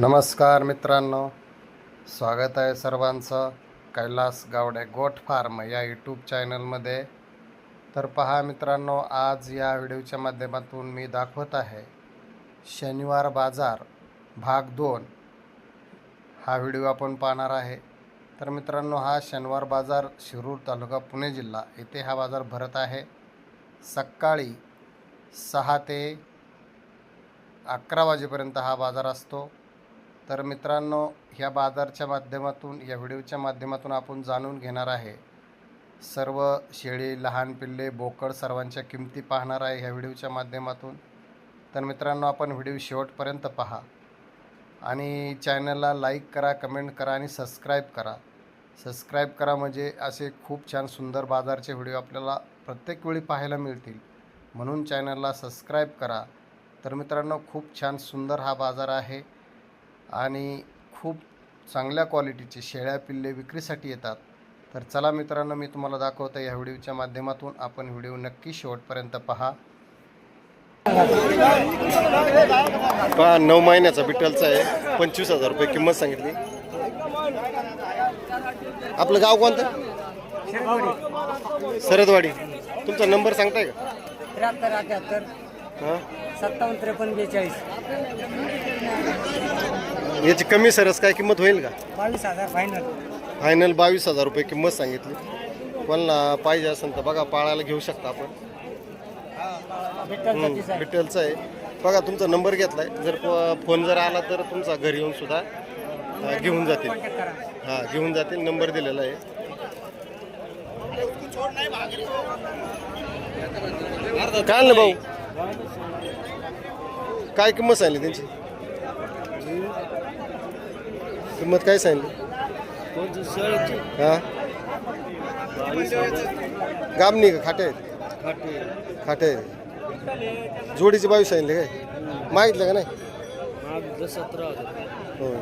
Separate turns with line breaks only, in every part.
नमस्कार मित्रांनो. स्वागत आहे सर्वांचं. कैलास गावडे गोट फार्म या यूट्यूब चॅनलमध्ये. तर पहा मित्रांनो आज या व्हिडिओच्या माध्यमातून मी दाखवत आहे शनिवार बाजार भाग दोन. हा व्हिडिओ आपण पाहणार आहे. तर मित्रांनो हा शनिवार बाजार शिरूर तालुका पुणे जिल्हा. येथे हा बाजार भरत आहे. सकाळी सहा ते अकरा वाजेपर्यंत हा बाजार असतो. तर मित्रांनो ह्या बाजारच्या माध्यमातून या व्हिडिओच्या माध्यमातून आपण जाणून घेणार आहे. सर्व शेळी लहान पिल्ले बोकड सर्वांच्या किमती पाहणार आहे ह्या व्हिडिओच्या माध्यमातून. तर मित्रांनो आपण व्हिडिओ शेवटपर्यंत पहा. आणि चॅनलला लाईक करा कमेंट करा आणि सबस्क्राईब करा. सबस्क्राईब करा म्हणजे असे खूप छान सुंदर बाजारचे व्हिडिओ आपल्याला प्रत्येक वेळी पाहायला मिळतील. म्हणून चॅनलला सबस्क्राईब करा. तर मित्रांनो खूप छान सुंदर हा बाजार आहे. आणि खूप चांगल्या क्वालिटीचे शेळ्या पिल्ले विक्रीसाठी येतात. तर चला मित्रांनो मी तुम्हाला दाखवतो या व्हिडिओच्या माध्यमातून. आपण व्हिडिओ नक्की शेवटपर्यंत पहा. पहा नऊ महिन्याचा बिटलचा आहे. पंचवीस हजार रुपये किंमत सांगितली. आपलं गाव कोणतं? सरदवाडी. तुमचा नंबर सांगताय का?
त्र्याहत्तर अठ्याहत्तर.
हां?
सत्तावन्न त्रेपन्न बेचाळीस.
याची कमी सरस काय किंमत होईल का?
बावीस हजार फायनल
फायनल बावीस हजार रुपये किंमत सांगितली. कोणाला पाहिजे असेल तर बघा पाळायला घेऊ शकता आपण.
जातीचा आहे.
डिटेलचं आहे. बघा तुमचा नंबर घेतलाय. जर प- फोन जर आला तर तुमचा घरी येऊन सुद्धा अं, घेऊन जातील.
करा.
हां घेऊन जातील. नंबर दिलेला आहे. काय ना भाऊ? काय किंमत सांगली त्यांची? किंमत काय सांगली? हां? गामणी का खाटे? आहेत खाटे. आहेत जोडीची बावीस सांगितले काय? माहितलं का नाही? हो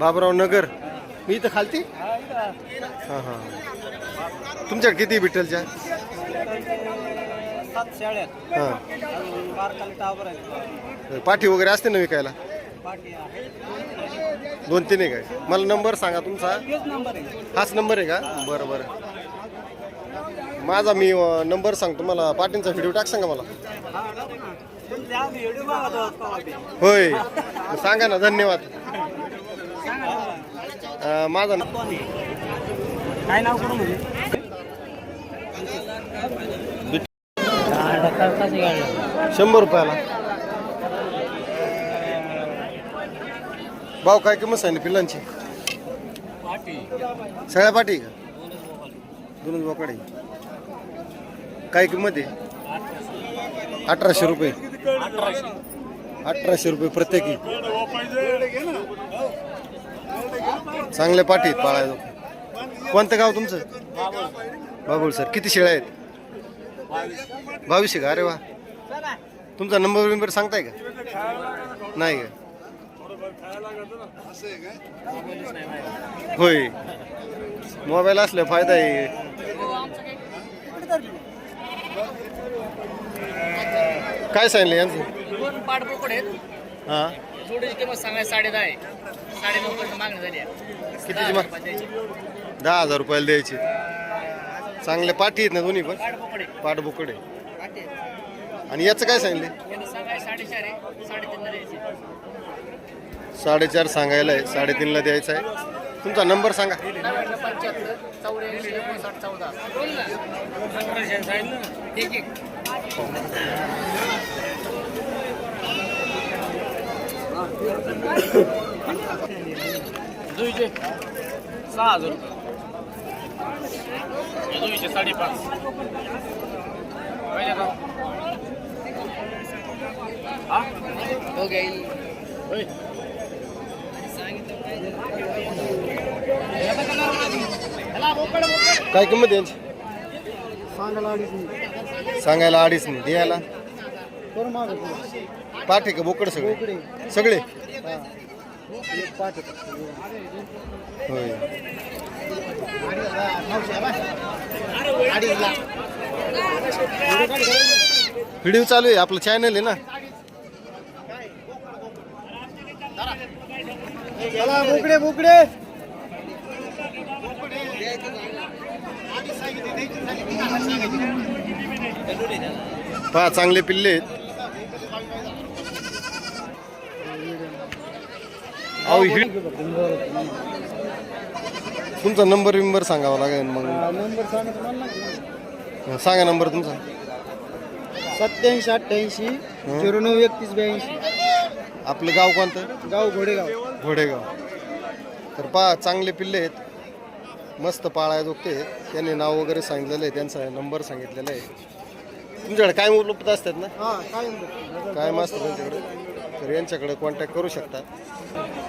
बाबराव नगर. मी इथं खालती? हां हां. तुमच्याकडे किती बिठ्ठलच्या हां. पाठी वगैरे असते ना विकायला? दोन तीन आहे. काय मला नंबर सांगा तुमचा.
हाच नंबर आहे
का? बरं बरं. माझा मी नंबर सांगतो. मला पाटींचा व्हिडिओ टाक सांगा मला.
ना.
होय. सांगा ना धन्यवाद. अं, माझा न-?
काय नाव करू म्हणजे
शंभर रुपयाला. भाऊ काय किंमत सांगितली पिल्लांची? सगळ्या पाठी का? दोनच बोकडे काय किंमत आहे? अठराशे रुपये. अठराशे रुपये प्रत्येकी. चांगल्या पाठीत आहेत पाळायला कोणतं गाव तुमचं? बाबुल सर. किती शेळ्या आहेत? बावीसशे का अरे वा. तुमचा नंबर बिंबर सांगताय का? नाही का? होय. मोबाईल असल्या फायदा आहे. काय सांगितलं यांचं?
दोन पाठपोकड आहेत.
हां.
जोडीची किंमत सांगायची साडे दहा आहे. साडे नऊ पर्यंत मागणी झाली आहे.
कितीची
दहा
मा-
रुपयात द्यायची.
दहा हजार रुपयाला द्यायचे. चांगल्या पाठी आहेत ना दोन्ही पण?
पाठपोकड आहे.
पाठबुकडे
पाठी आहे.
आणि याचं काय सांगितले?
यांना सांगायचं साडेचार आहे. साडेतीनला द्यायची.
साडेचार सांगायला आहे. साडेतीनला द्यायचं आहे. तुमचा नंबर सांगा.
नव्याण्णव पंच्याहत्तर चौऱ्याऐंशी एकोणसाठ चौदा. दुईशे सहा हजार रुपये दुईशे साडेपाच पाहिजे का हा हो घेईल होय
काय किंमत यांची सांगायला अडीच नाही द्यायला पाठ आहे का? बोकड सगळे? सगळे? होय व्हिडिओ चालू आहे आपलं चॅनल आहे ना.
चला बोकडे बोकडे.
पहा चांगले पिल्ले आहेत. अहो हि- तुमचा नंबर बिंबर सांगावा लागेल मग.
नंबर सांगा तुम्हाला
सांगा नंबर तुमचा.
सत्याऐंशी अठ्ठ्याऐंशी झिरो नऊ एकतीस ब्याऐंशी.
आपलं गाव कोणतं?
गाव घोडेगाव.
घोडेगाव. तर पहा चांगले पिल्ले आहेत. मस्त पाळाय जोगते त्यांनी नाव वगैरे सांगितलेलं आहे त्यांचा नंबर सांगितलेला आहे. तुमच्याकडे काय उपलब्ध असतात ना?
हा काय म्हणतो
काय मस्त त्यांच्याकडे. तर यांच्याकडे कॉन्टॅक्ट करू शकता.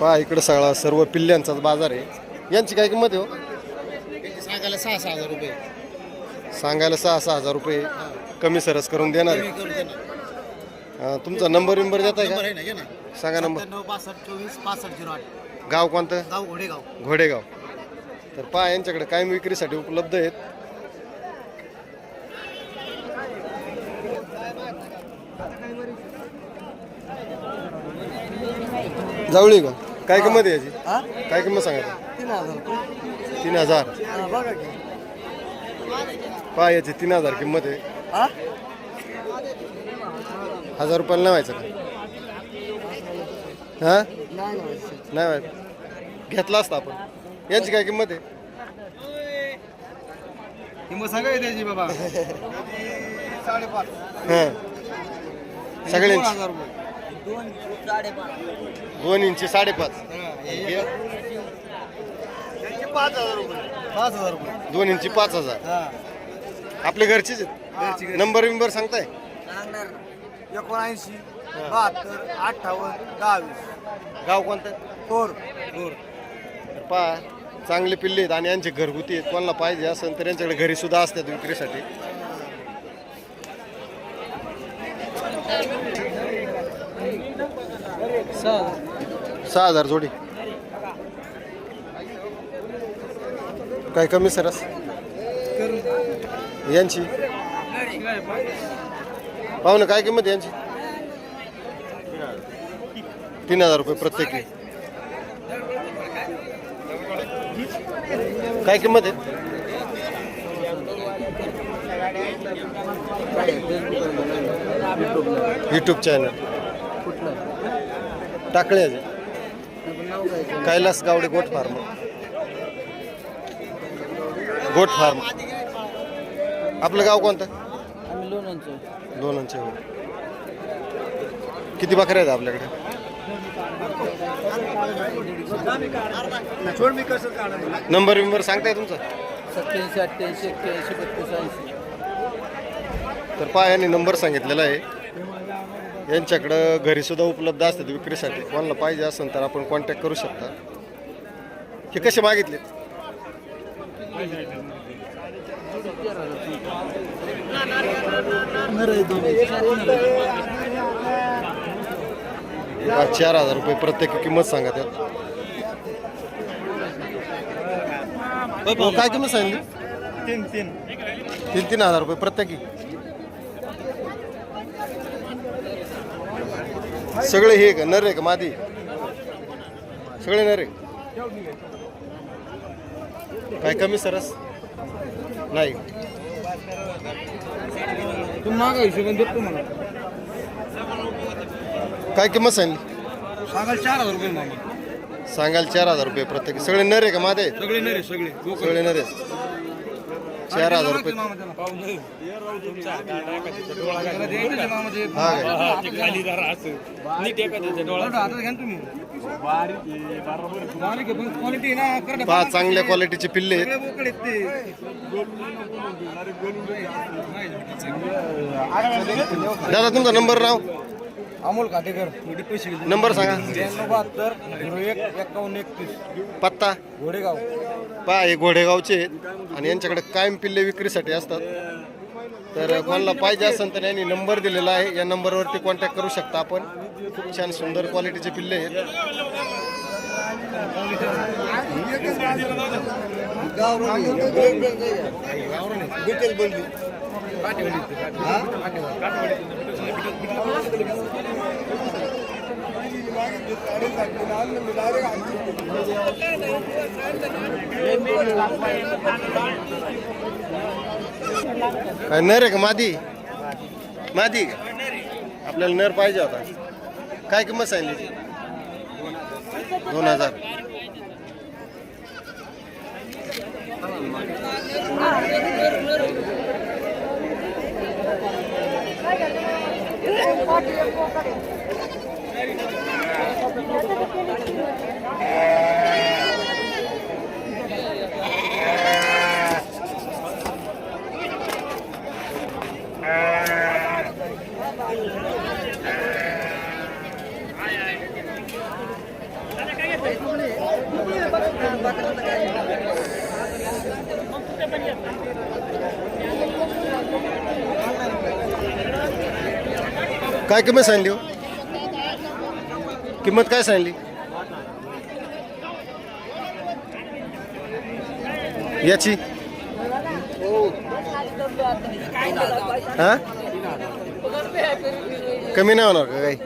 पहा इकडे सगळा सर्व पिल्ल्यांचाच बाजार आहे. यांची काय किंमत आहे हो?
सांगायला सहा सहा हजार रुपये.
सांगायला सहा सहा हजार रुपये. कमी सरस करून देणार आहे.
करून.
हा, तुमचा नंबर बिंबर देत आहे
नंबर
का
आहे ना घे ना.
सांगा नंबर.
नऊ पासष्ट चोवीस पासष्ट झिरो आठ.
गाव कोणतं?
गाव घोडेगाव.
घोडेगाव. तर पहा यांच्याकडे कायम विक्रीसाठी उपलब्ध आहेत. जावळी का? काय किंमत आहे याची?
हा?
काय किंमत सांगा
तीन हजार रुपये.
तीन हजार.
हा, बघा की.
पहा याची तीन हजार किंमत आहे.
हा?
हजार रुपयाला नाही व्हायचं का? हा?
नाही नाही
नाही व्हायचं. घेतला असता आपण. यांची काय किंमत आहे?
किंमत सांगा त्याची बाबा. साडेपाच
हां. सगळ्यांची.
हजार रुपये. दोन साडेपाच.
दोन इंची साडेपाच.
पाच हजार रुपये. पाच हजार रुपये.
दोन इंची पाच हजार.
हा.
आपले घरचेच आहेत? नंबर बिंबर सांगताय?
एकोणऐंशी बहात्तर अठ्ठावन्न दहावीस.
गाव कोणतं?
फोर
तर पहा चांगले पिल्ले आहेत आणि यांचे घरगुती आहेत. कोणाला पाहिजे असेल तर यांच्याकडे घरी सुद्धा असतात विक्रीसाठी. सहा हजार जोडी. काय कमी सरस यांची. पाहुणे काय किंमत यांची? तीन हजार रुपये प्रत्येकी. काय किंमत आहे? YouTube channel टाकळ्याचे. Kailas Gawade goat farm. Goat form. आपलं गाव कोणतं?
आम्ही लोणांचं
दोनांचे हो किती बकऱ्या आहेत आपल्याकडे? नंबर बिंबर सांगताय तुमचा?
सत्याऐंशी अठ्ठ्याऐंशी एक्क्याऐंशी बत्तीस ऐंशी.
तर पहा यांनी नंबर सांगितलेला आहे. यांच्याकडं घरी सुद्धा उपलब्ध असतात विक्रीसाठी. कोणाला पाहिजे असेल तर आपण कॉन्टॅक्ट करू शकता. हे कसे मागितले? चार हजार रुपये प्रत्येक किंमत सांगा त्यात. हो, काय किंमत सांगितली?
तीन तीन.
तीन तीन हजार रुपये प्रत्येकी? सगळे हे का नर आहे का मादी. सगळे नर आहे काय कमी सरस? नाही. काय किंमत सांगली
सांगाल चार हजार रुपये मामा
सांगाल चार हजार रुपये प्रत्येकी. सगळे नर आहे का मादे?
सगळे नरे सगळे.
सगळे नर चार हजार रुपये. हा काय
क्वालिटी ना करडा
पहा चांगल्या क्वालिटीचे पिल्ले आहेत. दादा तुमचा नंबर नाव
अमोल काटेकर
नंबर सांगा.
त्र्याण्णव बहात्तर झिरो एक एकावन्न एकतीस.
पत्ता?
घोडेगाव.
पहा हे घोडेगावचे आहेत आणि यांच्याकडे कायम पिल्ले विक्रीसाठी असतात. तर कोणाला पाहिजे असेल तर यांनी नंबर दिलेला आहे. या नंबरवरती कॉन्टॅक्ट करू शकता आपण. खूप छान सुंदर क्वालिटीचे पिल्ले आहेत. काय नर आहे का? मादी? मादी का? आपल्याला नर पाहिजे होता. काय किंमत सांगितली दोन हजार. Thank you. काय किंमत सांगली हो? किंमत काय सांगली? याची? हा? कमी नाही होणार का काही?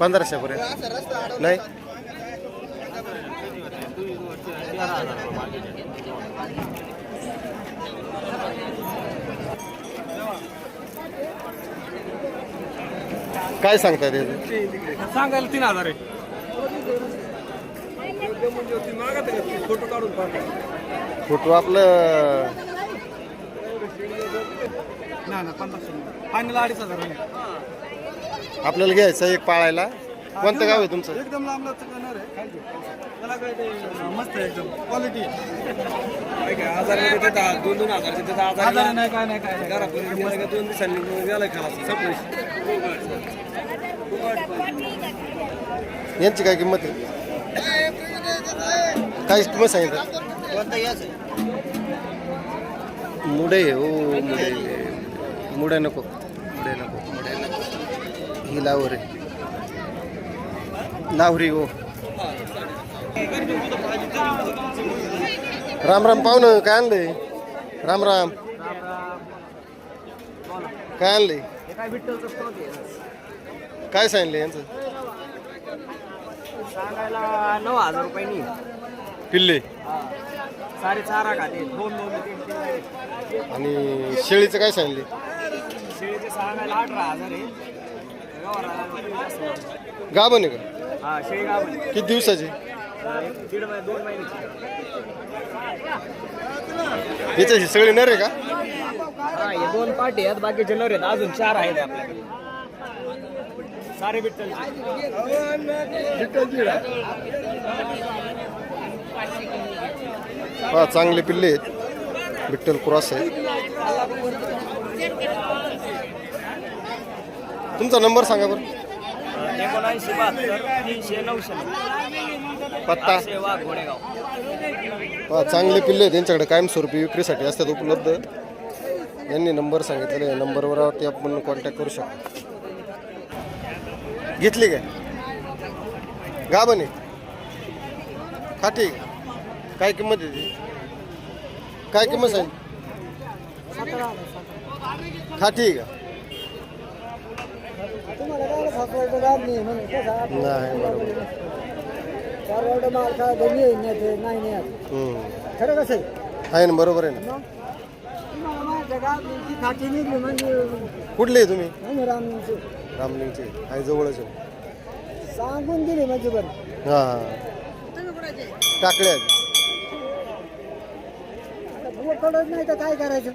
पंधराशे नाही? काय सांगताय त्याचं
सांगायला तीन हजार आहे. फोटो काढून
फोटो आपलं
ना ना पंधराशे फायनल अडीच हजार आहे.
आपल्याला घ्यायचं एक पाळायला. कोणतं गाव आहे तुमचं?
एकदम लांब लांब करणार आहे. त्याला काय ते मस्त आहे एकदम. क्वालिटी काय काय हजार देतात दोन दोन हजार देतात हजार नाही काय नाही काय नाही. गेला का दोन दिवसांनी गेला खाला सप्रेश
यांची काय किंमत आहे? काय किंमत सांगितलं? मुडे हो मुडे मुडे नको मुडे नको मुडे नको. ही लावर आहे. लावरी हो राम राम पाहुणं काय आणलंय? राम राम. काय आणलंय?
काय
सांगितलं यांचं?
सांगायला नऊ हजार रुपयांनी
पिल्ले.
खाते दोन दोन तीन तीन
आणि शेळीचं काय सांगितले?
शेळीचे सांगायला अठरा हजार आहे.
गाभण का?
हा शेळी
किती दिवसाची?
दीड महिने दोन महिन्याची
याच्याशी सगळी नर आहे का?
हा हे दोन पार्टी आहेत. बाकीचे नर आहेत. अजून चार आहेत आपल्याकडे. सारे बिट्टल
हा चांगले पिल्ले आहेत. विठ्ठल क्रॉस आहे तुमचा नंबर सांगा बरं.
एकोणऐंशी बहात्तर तीनशे नऊशे.
पत्ता.
सेवा घोडेगाव.
हा चांगले पिल्ले आहेत. त्यांच्याकडे कायमस्वरूपी विक्रीसाठी असतात उपलब्ध. यांनी नंबर सांगितलेला आहे. नंबरवरती आपण कॉन्टॅक्ट करू शकतो. घेतली काय? गाभण आहे. खाटी काय किंमत आहे ती? काय किंमत सांग खाटी आहे का? नाही बरोबर.
खरं कसं आहे
ना बरोबर आहे ना.
म्हणजे
कुठले आहे तुम्ही? रामलिंगचे आहे जवळच आहे.
सांगून दिली म्हणजे बरं
हां. हां टाकल्या
आता कळत नाही तर काय करायचं?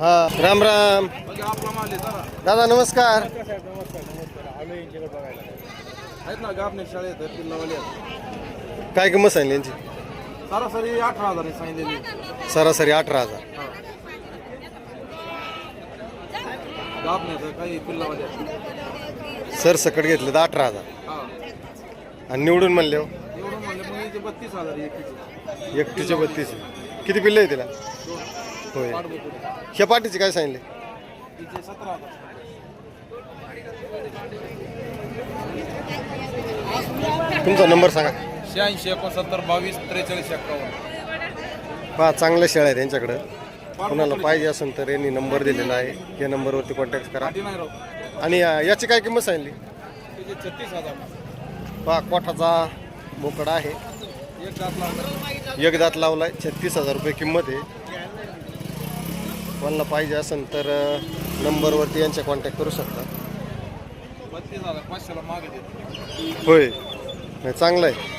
हा राम राम. दादा नमस्कार.
आहेत ना गाभणे शाळेत आहेत
काय किंमत सांगली यांची?
सरासरी अठरा हजार सांगितलेली
सरासरी अठरा हजार.
गाभण्याचं काही पिल्लावाले आहेत.
सर सकट घेतले तर अठरा हजार.
हा
आणि निवडून म्हणले हो.
एवढं म्हणलं मग इथे बत्तीस हजार
एकटीचे. बत्तीस. किती पिल्ले आहे तिला? होय.
पाठबुकुडे
ह्या पाठीचे काय सांगितले?
तिचे सतरा हजार.
तुमचा नंबर सांगा.
शहाऐंशी एकोणसत्तर बावीस त्रेचाळीस एक्कावन्न.
पहा चांगल्या शेळ्या आहेत यांच्याकडं. कुणाला पाहिजे असेल तर यांनी नंबर दिलेला आहे. या नंबरवरती कॉन्टॅक्ट करा.
आधी नाही राहू
आणि अं, याची काय किंमत सांगली?
त्याचे छत्तीस हजार
पहा कोठाचा बोकडा आहे.
एक दात लावणार
एक दात लावलाय छत्तीस हजार रुपये किंमत आहे. कोणाला पाहिजे असेल तर अं, नंबरवरती यांच्या कॉन्टॅक्ट करू शकता.
बत्तीस हजार पाचशेला मागे देतो
होय. नाही चांगलं आहे